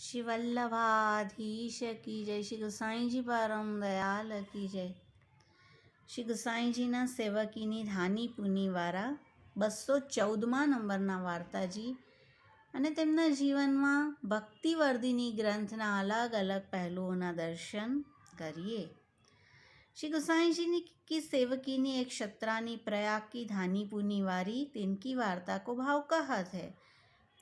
શ્રી વલ્લભાધીશ કી જય શ્રી ગુસાઈજી પરમ દયાલ કી જય શ્રી ગુસાઈજીના સેવકીની ધાની પુનીવાળા બસો ચૌદમાં નંબરના વાર્તાજી અને તેમના જીવનમાં ભક્તિવર્ધિની ગ્રંથના અલગ અલગ પહેલુઓના દર્શન કરીએ श्री गोसाई जी ने की सेवकीनी एक क्षत्रानी प्रयाग की धानी पुनी वारी तिनकी वार्ता को भाव कहत है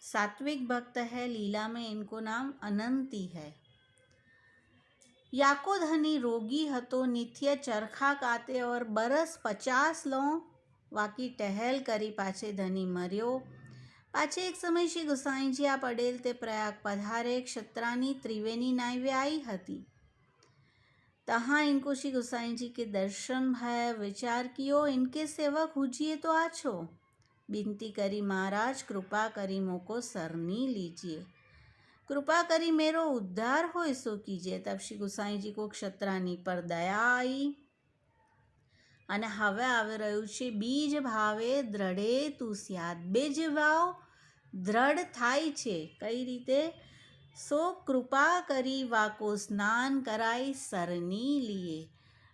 सात्विक भक्त है लीला में इनको नाम अनंती है याको धनी रोगी હતો નિત્ય ચરખા કાતે ઓર બરસ પચાસ લો વાકી ટહેલ કરી પાછે ધની મર્યો પાછે એક સમય શ્રી ગુસાઈજી આ પડેલ તે પ્રયાગ પધારે ક્ષત્રાની ત્રિવેણી નાયવે आई હતી तहाँ इनको श्री गोसाई जी के दर्शन भय विचार कियो इनके सेवक हुजिए तो आछो બિનતી કરી, મહારાજ, કૃપા કરી મોકો સરની લીજીએ. કૃપા કરી મેરો ઉદ્ધાર હોય શું કીજે. તપશી ગુસાઈજી કો ક્ષત્રાની પર દયા આવી અને હવે આવી રહ્યું છે, બીજ ભાવે દ્રઢે તુસ્યાદ બીજ ભાવ દ્રઢ થાય છે. કઈ રીતે? સો કૃપા કરી વાકો સ્નાન કરાય સરની લીએ.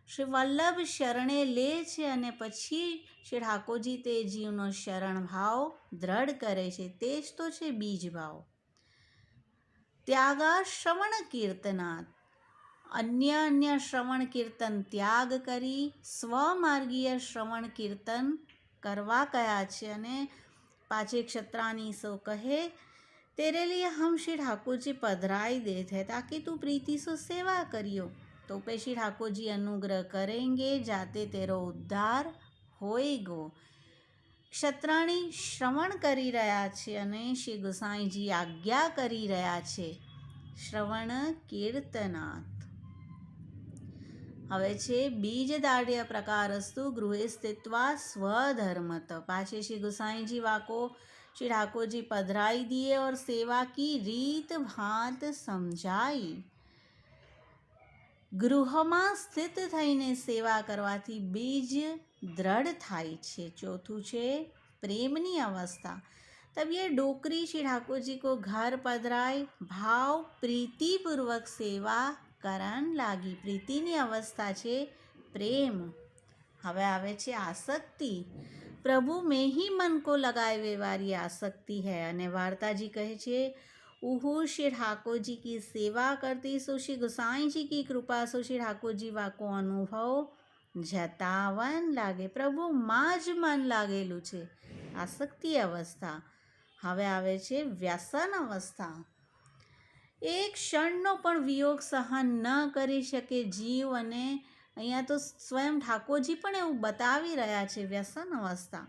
શ્રી વલ્લભ શરણે લે છે અને પછી શ્રી ઠાકોરજી તે જીવનો શરણ ભાવ દ્રઢ કરે છે. તે જ તો છે બીજ ભાવ. ત્યાગા શ્રવણ કીર્તનાથ અન્ય અન્ય શ્રવણ કીર્તન ત્યાગ કરી, સ્વમાર્ગીય શ્રવણ કીર્તન કરવા કયા છે અને પાછી ક્ષત્રાની સૌ કહે, તેરે લીએ હમ શ્રી ઠાકોરજી પધરાઈ દે છે, તાકી તું પ્રીતિ સો સેવા કર્યો. तो पे श्री ठाकुर जी अनुग्रह करेंगे जाते तेरो ઉદ્ધાર હોયગો ક્ષત્રાણી શ્રવણ કરી રહ્યા છે અને શ્રી ગુસાઈજી આજ્ઞા કરી રહ્યા છે શ્રવણ કીર્તનાથ હવે છે બીજ દાઢ્ય પ્રકારસ્તુ ગૃહે સ્થિત્વા સ્વધર્મત પાછે શ્રી ગુસાઈજી વાકો श्री ठाकुर जी पधराई दिए और सेवा की રીત ભાત સમજાઈ ગૃહમાં સ્થિત થઈને સેવા કરવાથી બીજ દ્રઢ થાય છે ચોથું છે પ્રેમની અવસ્થા तब ये डोकरी श्री ठाकुर जी को घर पधराई भाव प्रीतिपूर्वक सेवा કરણ લાગી પ્રીતિની અવસ્થા છે પ્રેમ હવે આવે છે આસક્તિ प्रभु में ही मन को लगाए हुए वाली आसक्ति है અને વાર્તાજી કહે છે उहू श्री ठाकुर जी की सेवा करती सो श्री गोसाई जी की कृपा सो श्री ठाकुर जी વાકો અનુભવ જતાવન લાગે પ્રભુમાં જ મન લાગેલું છે આસક્તિ અવસ્થા હવે આવે છે વ્યસન અવસ્થા એક ક્ષણનો પણ વિયોગ સહન ન કરી શકે જીવ અને અહીંયા તો સ્વયં ઠાકોરજી પણ એવું બતાવી રહ્યા છે વ્યસન અવસ્થા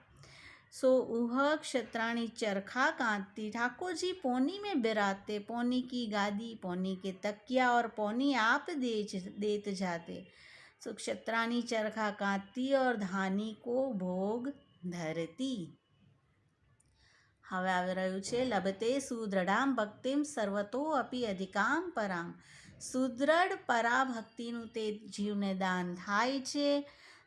सो उह क्षत्राणी चरखा कांति ठाकुर जी पौनी में बिराते पौनी की गादी पौनी के तकिया और पौनी आप दे देत जाते सो क्षत्राणी चरखा कांति और धानी को भोग धरती હવે આવી રહ્યું છે લભતે સુદૃઢામ ભક્તિમ સર્વતો અપી અધિકામ પરામ સુદૃઢ પરાભક્તિનું તે જીવને દાન થાય છે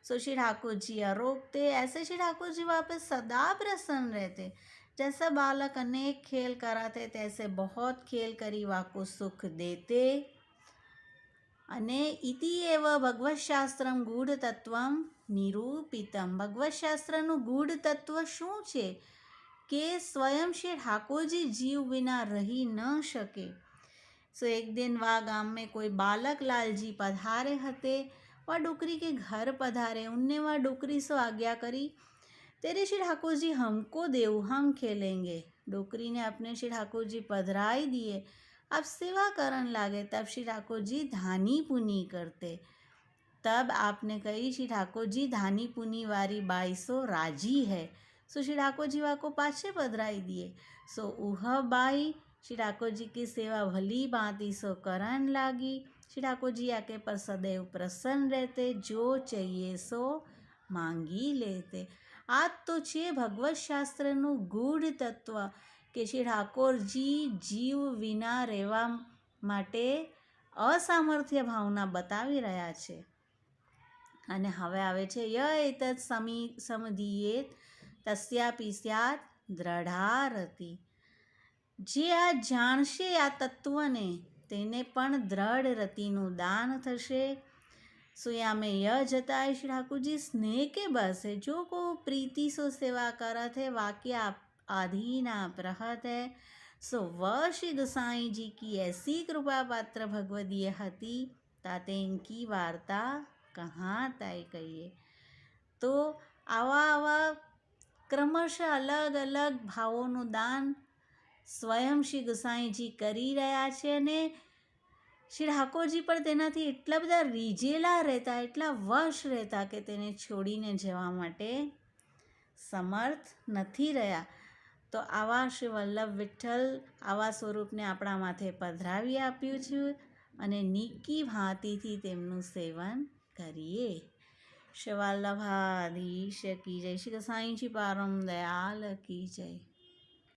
सो श्री ठाकुर जी रोकते ऐसे श्री ठाकुर जी वहाँ पे सदा प्रसन्न रहते जैसे बालक अनेक खेल कराते तैसे बहुत खेल करी वाको सुख देते અને ઇતિ એવ ભગવતશાસ્ત્રમ ગૂઢ તત્વમ નિરૂપિતમ ભગવતશાસ્ત્રનું ગૂઢ તત્વ શું છે કે સ્વયં શ્રી ઠાકોરજી જીવ વિના રહી ન શકે સો એક દિન વા ગામ में कोई बालक लालजी पधारे हते वह डोकरी के घर पधारे, उनने वह डोकरी से आज्ञा करी, तेरे श्री ठाकुर जी हमको देव हम खेलेंगे। डोकरी ने अपने श्री ठाकुर जी पधराई दिए। अब सेवा करण लागे, तब श्री ठाकुर जी धानी पुनी करते। तब आपने कही, श्री ठाकुर जी धानी पुनी वारी बाई सो राज़ी है। सो श्री ठाकुर जी वा को पाछे पधराई दिए। सो उह बाई, श्री ठाकुर जी की सेवा भली भांति सो करण लागी। श्री ठाकुर जी आके पर सदैव प्रसन्न रहते जो चाहिए સો માંગી લેતે આ તો છે ભગવત શાસ્ત્રનું ગૂઢ તત્વ કે શ્રી ઠાકોરજી જીવ વિના રહેવા માટે અસામર્થ્ય ભાવના બતાવી રહ્યા છે અને હવે આવે છે ય એતત સમી સમધીએ તસ્યાપી સ્યાત દ્રઢારતી જે આ જાણશે આ તત્વને તેને પણ દ્રઢ રતિનું દાન થશે. સુયામે ય શ્રી ઠાકુરજી સ્નેહ કે બસ જો કો પ્રીતિ સો સેવા કરત હે, વાક્ય આધીના પ્રહત હૈ. સો વ શ્રી ગુસાઈજી કી એસી કૃપા પાત્ર ભગવદીય હતી, તાતે ઇનકી વાર્તા કહાં તય કહીએ. તો આવા આવા ક્રમશ અલગ અલગ ભાવોનું દાન સ્વયં શ્રી ગુસાઈજી કરી રહ્યા છે અને શ્રી ઠાકોરજી પણ તેનાથી એટલા બધા રીઝેલા રહેતા, એટલા વશ રહેતા કે તેને છોડીને જવા માટે સમર્થ નથી રહ્યા. તો આવા શ્રી વલ્લભ વિઠ્ઠલ આવા સ્વરૂપને આપણા માથે પધરાવી આપ્યું છે અને નીકી ભાંતિથી તેમનું સેવન કરીએ. શિવાલ્લભાધીશ કી જય. શ્રી સાંઈજી પારમ દયાલ કી જય.